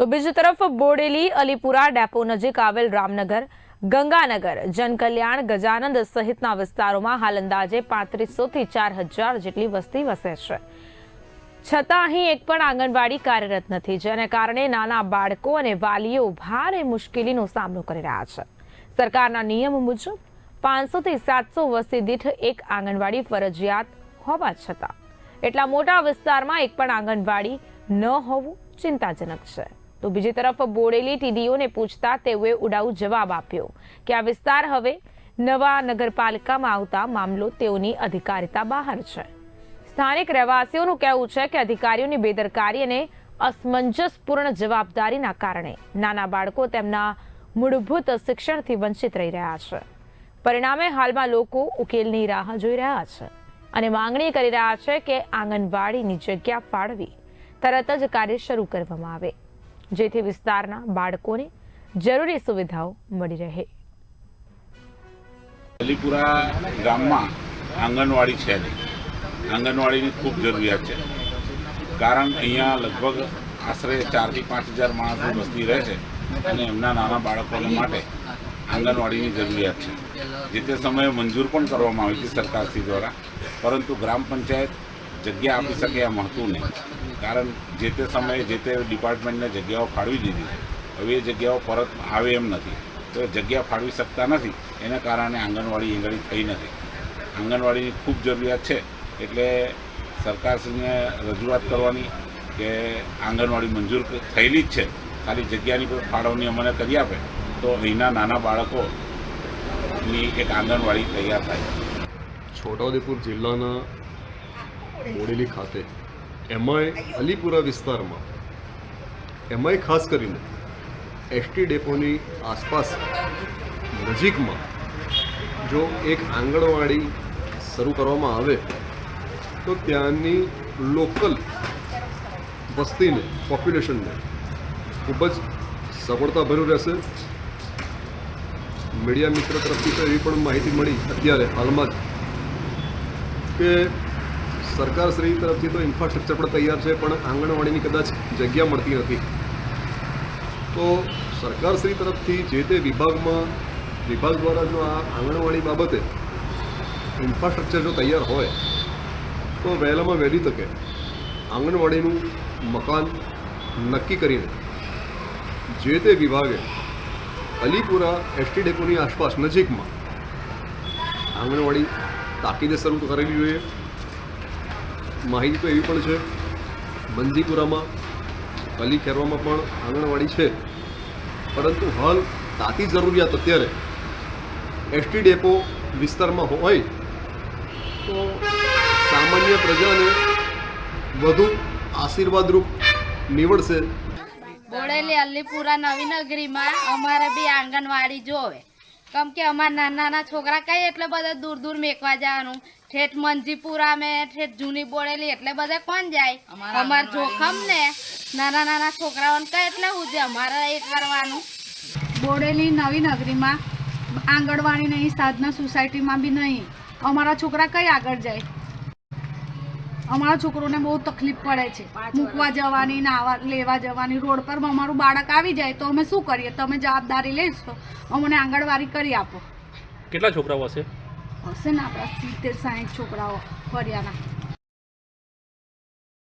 તો બીજી તરફ બોડેલી, અલીપુરા, ડેપો નજીક આવેલ રામનગર, ગંગાનગર, જનકલ્યાણ, ગજાનંદ સહિતના વિસ્તારોમાં હાલ અંદાજે પાંત્રીસો થી ચાર હજાર જેટલી વસ્તી વસે છે. છતાં અહીં એક પણ આંગણવાડી કાર્યરત નથી, જેને કારણે નાના બાળકો અને વાલીઓ ભારે મુશ્કેલીનો સામનો કરી રહ્યા છે. સરકારના નિયમ મુજબ પાંચસો થી સાતસો વસ્તી દીઠ એક આંગણવાડી ફરજિયાત હોવા છતાં, એટલા મોટા વિસ્તારમાં એક પણ આંગણવાડી ન હોવું ચિંતાજનક છે. તો બીજી તરફ બોડેલી ટીડીઓને પૂછતા તેઓએ ઉડાઉ જવાબ આપ્યો કે આ વિસ્તાર હવે નવા નગરપાલિકામાં આવતા મામલો તેઓની અધિકારિતા બહાર છે. સ્થાનિક રહેવાસીઓનું કહેવું છે કે અધિકારીઓની બેદરકારી અને અસમંજસપૂર્ણ જવાબદારીના કારણે નાના બાળકો તેમના મૂળભૂત શિક્ષણથી વંચિત રહી રહ્યા છે. પરિણામે હાલમાં લોકો ઉકેલની રાહ જોઈ રહ્યા છે અને માંગણી કરી રહ્યા છે કે આંગણવાડીની જગ્યા ફાળવી તરત જ કાર્ય શરૂ કરવામાં આવે. જેથી વિસ્તારના બાળકોને જરૂરી સુવિધાઓ મળી રહે. અલીપુરા ગામમાં આંગણવાડી છે આંગણવાડીની ખૂબ જરૂરિયાત છે. કારણ અહીંયા લગભગ આશરે ચારથી પાંચ હજાર માણસો વસ્તી રહે છે અને એમના નાના બાળકોને માટે આંગણવાડીની જરૂરિયાત છે. જે તે સમયે મંજૂર પણ કરવામાં આવી હતી સરકારશ્રી દ્વારા, પરંતુ ગ્રામ પંચાયત જગ્યા આપી શકે એમ હતું નહીં. કારણ જે તે સમયે જે તે ડિપાર્ટમેન્ટને જગ્યાઓ ફાળવી દીધી. હવે એ જગ્યાઓ પરત આવે એમ નથી. તો જગ્યા ફાળવી શકતા નથી. એના કારણે આંગણવાડી એંગળી થઈ નથી. આંગણવાડીની ખૂબ જરૂરિયાત છે. એટલે સરકારશ્રીને રજૂઆત કરવાની કે આંગણવાડી મંજૂર થયેલી જ છે. ખાલી જગ્યાની કોઈ ફાળવણી અમને કરી આપે તો અહીંના નાના બાળકોની એક આંગણવાડી તૈયાર થાય. છોટાઉદેપુર જિલ્લાના બોડેલી ખાતે એમાંય અલીપુરા વિસ્તારમાં. એમાંય ખાસ કરીને એસટી ડેપોની આસપાસ નજીકમાં જો એક આંગણવાડી શરૂ કરવામાં આવે, તો ત્યાંની લોકલ વસ્તીને, પોપ્યુલેશનને ખૂબ જ સફળતાભર્યું રહેશે. મીડિયા મિત્ર તરફથી તો એવી પણ માહિતી મળી અત્યારે હાલમાં જ કે સરકારશ્રી તરફથી તો ઇન્ફ્રાસ્ટ્રક્ચર પણ તૈયાર છે, પણ આંગણવાડીની કદાચ જગ્યા મળતી નથી. તો સરકારશ્રી તરફથી જે તે વિભાગમાં, વિભાગ દ્વારા જો આ આંગણવાડી બાબતે ઇન્ફ્રાસ્ટ્રક્ચર જો તૈયાર હોય, તો વહેલામાં વહેલી તકે આંગણવાડીનું મકાન નક્કી કરીને જે તે વિભાગે અલીપુરા એસટી ડેપોની આસપાસ નજીકમાં આંગણવાડી તાકીદે શરૂ કરેલી જોઈએ. માહિતી તો એવી પણ છે, મંજીપુરામાં અલી ખેરવામાં પણ આંગણવાડી છે. પરંતુ હાલ તાતી જરૂરિયાત અત્યારે એસટી ડેપો વિસ્તારમાં હોય તો સામાન્ય પ્રજાને વધુ આશીર્વાદરૂપ નીવડશે. બોડેલી અલ્લીપુરા નવી નગરીમાં અમારે બી આંગણવાડી જોવે. કેમ કે અમારા નાના નાના છોકરા કઈ એટલે બધા દૂર દૂર મેકવા જવાનું? ઠેઠ મંજીપુરા મેં ઠેઠ જૂની બોળેલી એટલે બધા કોણ જાય? અમાર જોખમ ને નાના નાના છોકરાઓને કઈ એટલે હું જે અમારે એ કરવાનું. બોડેલી નવી નગરીમાં આંગણવાડી નહીં સાધના સોસાયટીમાં બી નહીં. અમારા છોકરા કઈ આગળ જાય? અમારા છોકરોને બહુ તકલીફ પડે છે. મૂકવા જવાની નાવા લેવા જવાની રોડ પર અમારું બાળક આવી જાય તો અમે શું કરીએ? તમે જવાબદારી લઈશો અમને આંગણવાડી કરી આપો. કેટલા છોકરાઓ હશે? હશે ને આપણા સિત્તેર સાહીઠ છોકરાઓ ફળિયાના?